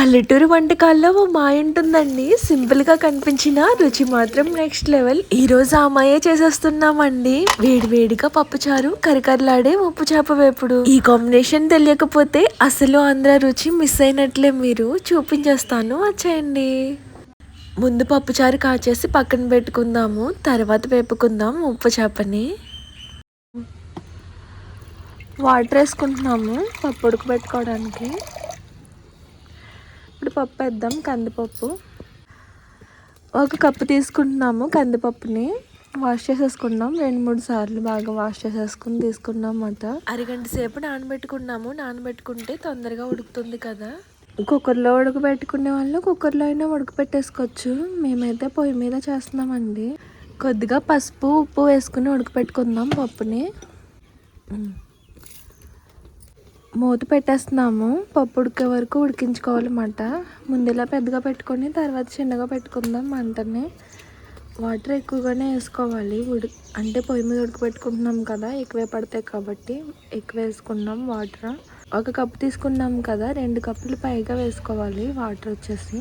పల్లెటూరు వంటకాల్లో ఓ మాయ ఉంటుందండి. సింపుల్గా కనిపించిన రుచి మాత్రం నెక్స్ట్ లెవెల్. ఈరోజు ఆ మాయే చేసేస్తున్నామండి. వేడి వేడిగా పప్పుచారు కరకరలాడే ఉప్పు చేప వేపుడు. ఈ కాంబినేషన్ తెలియకపోతే అసలు ఆంధ్ర రుచి మిస్ అయినట్లే మీరు. చూపించేస్తాను. వచ్చేయండి. ముందు పప్పుచారు కాచేసి పక్కన పెట్టుకుందాము. తర్వాత వేపుకుందాం ఉప్పు చేపని. వాటర్ వేసుకుంటున్నాము పప్పు ఉడకబెట్టుకోవడానికి. ఇప్పుడు పప్పు వేద్దాం కందిపప్పు. ఒక కప్పు తీసుకుంటున్నాము కందిపప్పుని. వాష్ చేసేసుకున్నాం రెండు మూడు సార్లు బాగా వాష్ చేసేసుకుని తీసుకున్నాం అన్నమాట అరగంట సేపు నానబెట్టుకున్నాము. నానబెట్టుకుంటే తొందరగా ఉడుకుతుంది కదా. కుక్కర్లో ఉడకబెట్టుకునే వాళ్ళు కుక్కర్లో అయినా ఉడకబెట్టేసుకోవచ్చు. మేమైతే పొయ్యి మీద చేస్తున్నామండి. కొద్దిగా పసుపు ఉప్పు వేసుకుని ఉడకబెట్టుకుందాం పప్పుని. మూత పెట్టేస్తున్నాము. పప్పు ఉడికే వరకు ఉడికించుకోవాలన్నమాట. ముందులా పెద్దగా పెట్టుకొని తర్వాత చిన్నగా పెట్టుకుందాం మంటని. వాటర్ ఎక్కువగానే వేసుకోవాలి. ఉడి అంటే పొయ్యి మీద ఉడకబెట్టుకుంటున్నాం కదా ఎక్కువే పడతాయి కాబట్టి ఎక్కువ వేసుకున్నాం వాటర్. ఒక కప్పు తీసుకున్నాం కదా రెండు కప్పులు పైగా వేసుకోవాలి వాటర్ వచ్చేసి.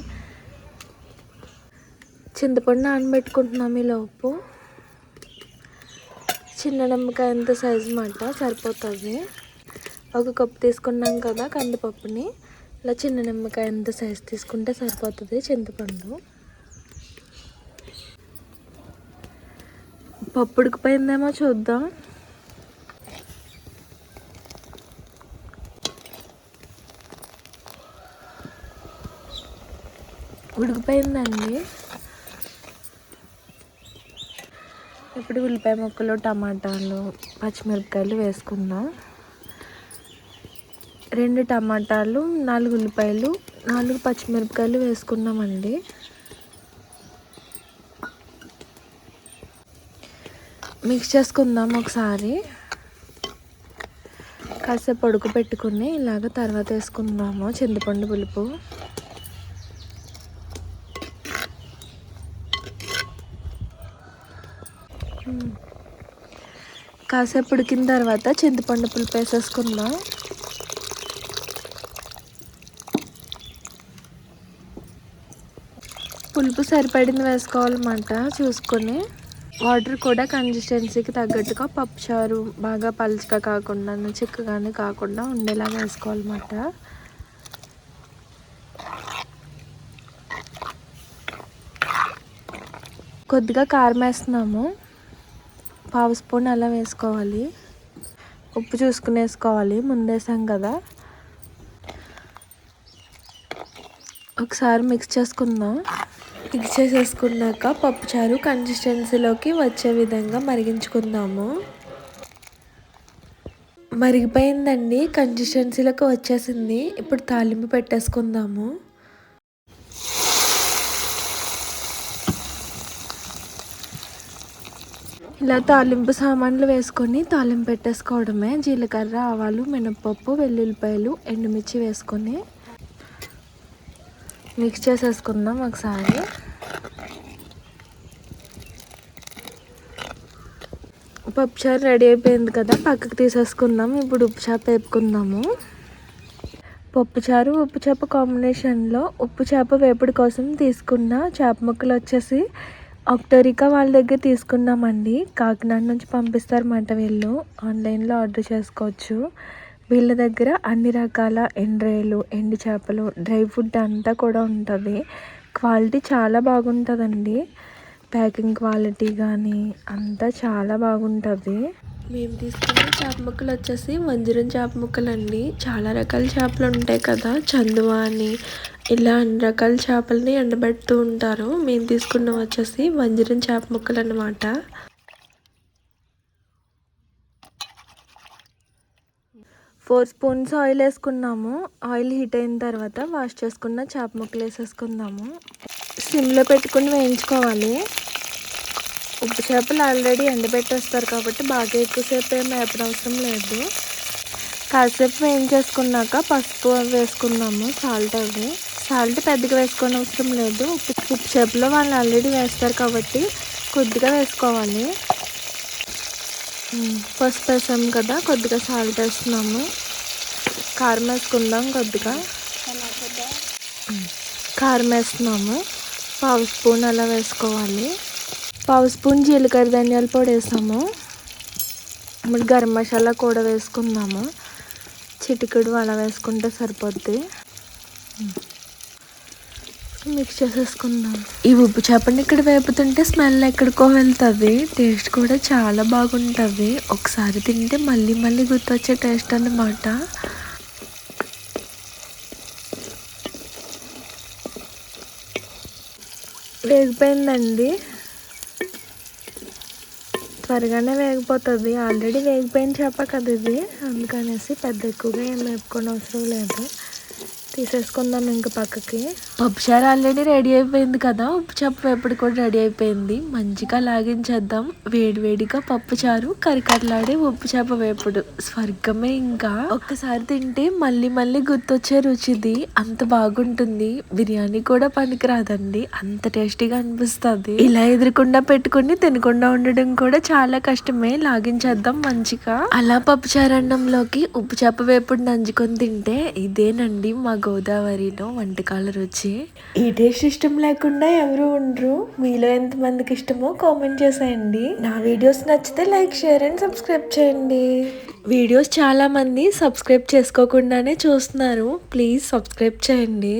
చింతపండు నానబెట్టుకుంటున్నాం ఈ లోపు. చిన్న నిమ్మకాయ ఎంత సైజు మాట సరిపోతుంది. ఒక కప్పు తీసుకున్నాం కదా కందిపప్పుని. ఇలా చిన్న నిమ్మకాయ ఎంత సైజ్ తీసుకుంటే సరిపోతుంది చింతపండు. పప్పు ఉడికిపోయిందేమో చూద్దాం. ఉడికిపోయిందండి. ఇప్పుడు ఉల్లిపాయ ముక్కలు టమాటాలు పచ్చిమిరపకాయలు వేసుకుందాం. రెండు టమాటాలు నాలుగు ఉల్లిపాయలు నాలుగు పచ్చిమిరపకాయలు వేసుకున్నామండి. మిక్స్ చేసుకుందాం ఒకసారి. కాసేపు ఉడుకు పెట్టుకుని ఇలాగ తర్వాత వేసుకుందాము చింతపండు పులుపు. కాసేపు ఉడికిన తర్వాత చింతపండు పులుపు వేసేసుకుందాం. పులుపు సరిపడింది వేసుకోవాలన్నమాట చూసుకొని. వాటర్ కూడా కన్సిస్టెన్సీకి తగ్గట్టుగా పప్పుచారు బాగా పలుచగా కాకుండా చిక్కగానే కాకుండా ఉండేలాగా వేసుకోవాలన్నమాట. కొద్దిగా కారం వేస్తున్నాము. పావు స్పూన్ అలా వేసుకోవాలి. ఉప్పు చూసుకుని వేసుకోవాలి ముందేసాం కదా. ఒకసారి మిక్స్ చేసుకుందాం. మిక్స్ చేసేసుకున్నాక పప్పుచారు కన్సిస్టెన్సీలోకి వచ్చే విధంగా మరిగించుకుందాము. మరిగిపోయిందండి కన్సిస్టెన్సీలోకి వచ్చేసింది. ఇప్పుడు తాలింపు పెట్టేసుకుందాము. ఇలా తాలింపు సామాన్లు వేసుకొని తాలింపు పెట్టేసుకోవడమే. జీలకర్ర ఆవాలు మినపప్పు వెల్లుల్లిపాయలు ఎండుమిర్చి వేసుకొని మిక్స్ చేసేసుకుందాం ఒకసారి. పప్పుచారు రెడీ అయిపోయింది కదా పక్కకు తీసేసుకుందాం. ఇప్పుడు ఉప్పు చేప వేపుకుందాము. పప్పుచారు ఉప్పు చేప కాంబినేషన్లో ఉప్పు చేప వేపుడు కోసం తీసుకున్న చేప ముక్కలు వచ్చేసి అక్టోరికా వాళ్ళ దగ్గర తీసుకున్నామండి. కాకినాడ నుంచి పంపిస్తారు మాట వీళ్ళు. ఆన్లైన్లో ఆర్డర్ చేసుకోవచ్చు. వీళ్ళ దగ్గర అన్ని రకాల ఎండ్రాయిలు ఎండు చేపలు డ్రై ఫుడ్ అంతా కూడా ఉంటుంది. క్వాలిటీ చాలా బాగుంటుందండి. ప్యాకింగ్ క్వాలిటీ కానీ అంతా చాలా బాగుంటుంది. మేము తీసుకున్న చేప ముక్కలు వచ్చేసి వంజరం చేప ముక్కలు అండి చాలా రకాల చేపలు ఉంటాయి కదా. చందువా అని ఇలా అన్ని రకాల చేపలని ఎండబెడుతూ ఉంటారు. మేము తీసుకున్న వచ్చేసి వంజరం చేప ముక్కలు అన్నమాట ఫోర్ స్పూన్స్ ఆయిల్ వేసుకున్నాము. ఆయిల్ హీట్ అయిన తర్వాత వాష్ చేసుకున్న చేప ముక్కలు వేసేసుకుందాము. సిమ్లో పెట్టుకుని వేయించుకోవాలి. ఉప్పు చేపలు ఆల్రెడీ ఎండబెట్టేస్తారు కాబట్టి బాగా ఎక్కువసేపు ఏమి వేపనవసరం లేదు. కాసేపు వేయించేసుకున్నాక పసుపు వేసుకున్నాము సాల్ట్ అవి. సాల్ట్ పెద్దగా వేసుకోని అవసరం లేదు. ఉప్పు ఉప్పు చేపలో వాళ్ళు ఆల్రెడీ వేస్తారు కాబట్టి కొద్దిగా వేసుకోవాలి. పసుపు వేసాం కదా కొద్దిగా సాల్ట్ వేస్తున్నాము. కారం వేసుకుందాం కొద్దిగా. కారం వేస్తున్నాము. పావు స్పూన్ అలా వేసుకోవాలి. పావు స్పూన్ జీలకర్ర ధనియాల పొడి వేసాము. ఇప్పుడు గరం మసాలా కూడా వేసుకుందాము. చిటికెడు అలా వేసుకుంటే సరిపోద్ది. మిక్స్ చేసేసుకుందాం. ఈ ఉప్పు చేపని ఇక్కడ వేపుతుంటే స్మెల్ ఎక్కడికో వెళ్తుంది. టేస్ట్ కూడా చాలా బాగుంటుంది. ఒకసారి తింటే మళ్ళీ మళ్ళీ గుర్తొచ్చే టేస్ట్ అన్నమాట. వేగిపోయిందండి. త్వరగానే వేగిపోతుంది. ఆల్రెడీ వేగిపోయిన చేప కదా ఇది. అందుకనేసి పెద్ద ఎక్కువగా ఏం వేపుకోని అవసరం లేదు. తీసేసుకుందాం ఇంకా పక్కకి. పప్పుచారు ఆల్రెడీ రెడీ అయిపోయింది కదా. ఉప్పు చేప వేపుడు కూడా రెడీ అయిపోయింది. మంచిగా లాగించేద్దాం. వేడివేడిగా పప్పుచారు కరికట్లాడే ఉప్పు చేప వేపుడు. స్వర్గమే ఇంకా. ఒక్కసారి తింటే మళ్ళీ మళ్ళీ గుర్తొచ్చే రుచిది. అంత బాగుంటుంది. బిర్యానీ కూడా పనికిరాదండి. అంత టేస్టీగా అనిపిస్తుంది. ఇలా ఎదురుకుండా పెట్టుకుని తినకుండా ఉండడం కూడా చాలా కష్టమే. లాగించేద్దాం మంచిగా. అలా పప్పుచారు అన్నంలోకి ఉప్పు చేప వేపుడు నంచుకొని తింటే ఇదేనండి మా గోదావరిలో వంటకాల రుచి. ఈ టేస్ట్ ఇష్టం లేకుండా ఎవరు ఉండరు. మీలో ఎంతమందికి ఇష్టమో కామెంట్ చేసేయండి. నా వీడియోస్ నచ్చితే లైక్ షేర్ అండ్ సబ్స్క్రైబ్ చేయండి. వీడియోస్ చాలా మంది సబ్స్క్రైబ్ చేసుకోకుండానే చూస్తున్నారు. ప్లీజ్ సబ్స్క్రైబ్ చేయండి.